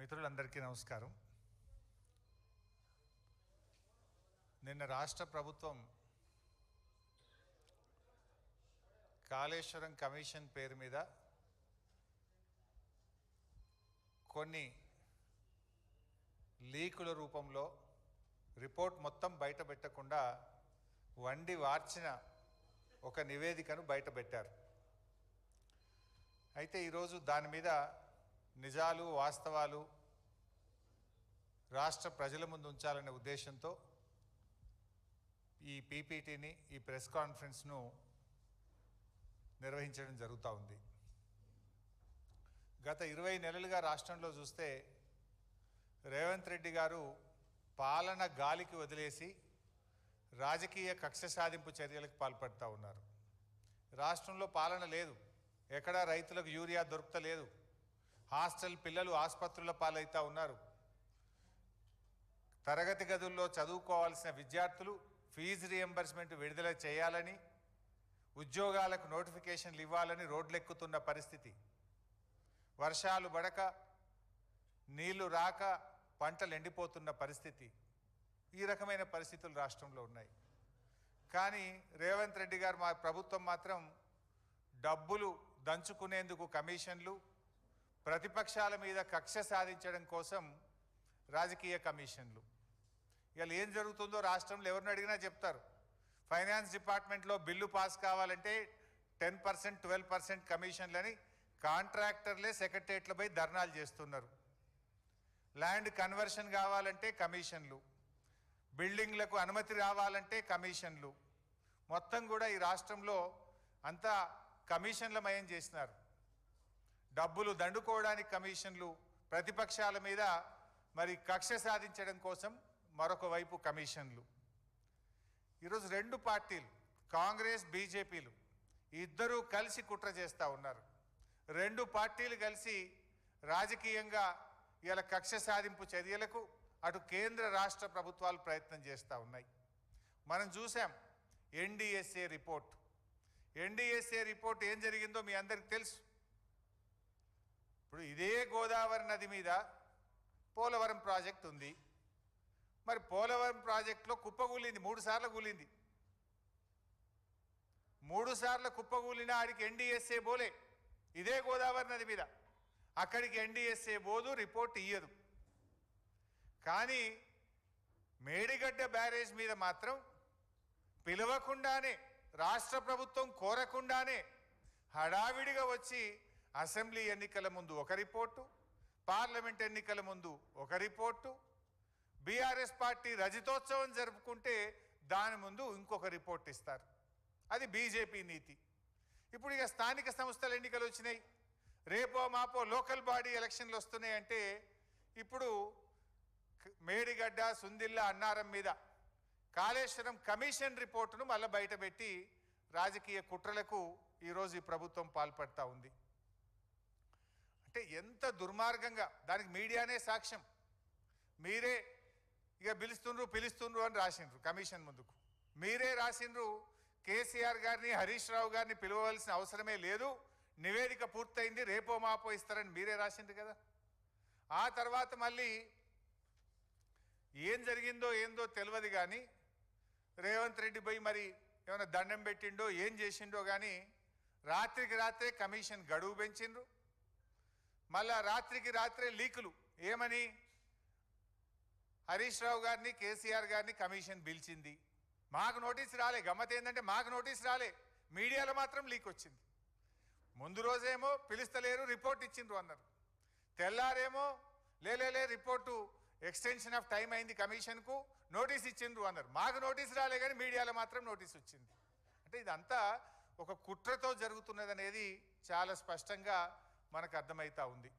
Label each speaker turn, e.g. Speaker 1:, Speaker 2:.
Speaker 1: మిత్రులందరికీ నమస్కారం. నిన్న రాష్ట్ర ప్రభుత్వం కాళేశ్వరం కమిషన్ పేరు మీద కొన్ని లీకుల రూపంలో రిపోర్ట్ మొత్తం బయట పెట్టకుండా వండి వార్చిన ఒక నివేదికను బయట పెట్టారు అయితే ఈరోజు దాని మీద నిజాలు వాస్తవాలు రాష్ట్ర ప్రజల ముందు ఉంచాలనే ఉద్దేశంతో ఈ పీపీటీని ఈ ప్రెస్ కాన్ఫరెన్స్ను నిర్వహించడం జరుగుతూ ఉంది. గత ఇరవై నెలలుగా రాష్ట్రంలో చూస్తే రేవంత్ రెడ్డి గారు పాలన గాలికి వదిలేసి రాజకీయ కక్ష సాధింపు చర్యలకు పాల్పడుతూ ఉన్నారు. రాష్ట్రంలో పాలన లేదు. ఎక్కడా రైతులకు యూరియా దొరుకుతలేదు. హాస్టల్ పిల్లలు ఆసుపత్రుల పాలైతా ఉన్నారు. తరగతి గదుల్లో చదువుకోవాల్సిన విద్యార్థులు ఫీజు రియంబర్స్మెంట్ విడుదల చేయాలని ఉద్యోగాలకు నోటిఫికేషన్లు ఇవ్వాలని రోడ్లెక్కుతున్న పరిస్థితి. వర్షాలు పడక నీళ్ళు రాక పంటలు ఎండిపోతున్న పరిస్థితి. ఈ రకమైన పరిస్థితులు రాష్ట్రంలో ఉన్నాయి. కానీ రేవంత్ రెడ్డి గారు మా ప్రభుత్వం మాత్రం డబ్బులు దంచుకునేందుకు కమిషన్లు ప్రతిపక్షాల మీద కక్ష సాధించడం కోసం రాజకీయ కమిషన్లు. ఇవాళ ఏం జరుగుతుందో రాష్ట్రంలో ఎవరిని అడిగినా చెప్తారు. ఫైనాన్స్ డిపార్ట్మెంట్లో బిల్లు పాస్ కావాలంటే టెన్ పర్సెంట్ ట్వెల్వ్ పర్సెంట్ కమిషన్లని కాంట్రాక్టర్లే సెక్రటరియట్లపై ధర్నాలు చేస్తున్నారు. ల్యాండ్ కన్వర్షన్ కావాలంటే కమిషన్లు. బిల్డింగ్లకు అనుమతి రావాలంటే కమిషన్లు. మొత్తం కూడా ఈ రాష్ట్రంలో అంతా కమిషన్లమయం చేసినారు. డబ్బులు దండుకోవడానికి కమిషన్లు ప్రతిపక్షాల మీద మరి కక్ష సాధించడం కోసం మరొక వైపు కమిషన్లు. ఈరోజు రెండు పార్టీలు కాంగ్రెస్ బీజేపీలు ఇద్దరూ కలిసి కుట్ర చేస్తూ ఉన్నారు. రెండు పార్టీలు కలిసి రాజకీయంగా ఇలా కక్ష సాధింపు చర్యలకు అటు కేంద్ర రాష్ట్ర ప్రభుత్వాలు ప్రయత్నం చేస్తూ ఉన్నాయి. మనం చూసాం ఎన్డిఎస్ఏ రిపోర్ట్. ఎన్డిఎస్ఏ రిపోర్ట్ ఏం జరిగిందో మీ అందరికి తెలుసు. ఇప్పుడు ఇదే గోదావరి నది మీద పోలవరం ప్రాజెక్ట్ ఉంది. మరి పోలవరం ప్రాజెక్టులో కుప్పగూలింది మూడు సార్లు కూలింది. మూడు సార్లు కుప్పగూలిన ఆడికి ఎన్డీఎస్ఏ బోలే ఇదే గోదావరి నది మీద. అక్కడికి ఎన్డీఎస్ఏ బోదు రిపోర్ట్ ఇయ్యదు. కానీ మేడిగడ్డ బ్యారేజ్ మీద మాత్రం పిలవకుండానే రాష్ట్ర ప్రభుత్వం కోరకుండానే హడావిడిగా వచ్చి అసెంబ్లీ ఎన్నికల ముందు ఒక రిపోర్టు పార్లమెంట్ ఎన్నికల ముందు ఒక రిపోర్టు బీఆర్ఎస్ పార్టీ రజతోత్సవం జరుపుకుంటే దాని ముందు ఇంకొక రిపోర్ట్ ఇస్తారు. అది బీజేపీ నీతి. ఇప్పుడు ఇక స్థానిక సంస్థల ఎన్నికలు వచ్చినాయి. రేపో మాపో లోకల్ బాడీ ఎలక్షన్లు వస్తున్నాయంటే ఇప్పుడు మేడిగడ్డ సుందిల్ల అన్నారం మీద కాళేశ్వరం కమిషన్ రిపోర్టును మళ్ళీ బయటపెట్టి రాజకీయ కుట్రలకు ఈరోజు ఈ ప్రభుత్వం పాల్పడతా ఉంది. అంటే ఎంత దుర్మార్గంగా దానికి మీడియానే సాక్ష్యం. మీరే ఇక పిలుస్తుండ్రు పిలుస్తుండ్రు అని రాసిండ్రు కమిషన్ ముందుకు. మీరే రాసిండ్రు కేసీఆర్ గారిని హరీష్ రావు గారిని పిలవవలసిన అవసరమే లేదు నివేదిక పూర్తయింది రేపో మాపో ఇస్తారని మీరే రాసిండ్రు కదా. ఆ తర్వాత మళ్ళీ ఏం జరిగిందో ఏందో తెలియదు కానీ రేవంత్ రెడ్డి పోయి మరి ఏమైనా దండం పెట్టిండో ఏం చేసిండో కానీ రాత్రికి రాత్రే కమిషన్ గడువు పెంచిండ్రు. మళ్ళా రాత్రికి రాత్రే లీకులు. ఏమని? హరీష్ రావు గారిని కేసీఆర్ గారిని కమిషన్ పిలిచింది. మాకు నోటీస్ రాలే. గమ్మత ఏంటంటే మాకు నోటీస్ రాలే. మీడియాలో మాత్రం లీక్ వచ్చింది. ముందు రోజేమో పిలుస్తలేరు రిపోర్ట్ ఇచ్చిండ్రు అన్నారు తెల్లారేమో లేలే రిపోర్టు ఎక్స్టెన్షన్ ఆఫ్ టైం అయింది కమిషన్కు. నోటీస్ ఇచ్చిండ్రు అన్నారు మాకు నోటీస్ రాలే కానీ మీడియాలో మాత్రం నోటీస్ వచ్చింది. అంటే ఇదంతా ఒక కుట్రతో జరుగుతున్నది అనేది చాలా స్పష్టంగా మనకు అర్థమవుతా ఉంది.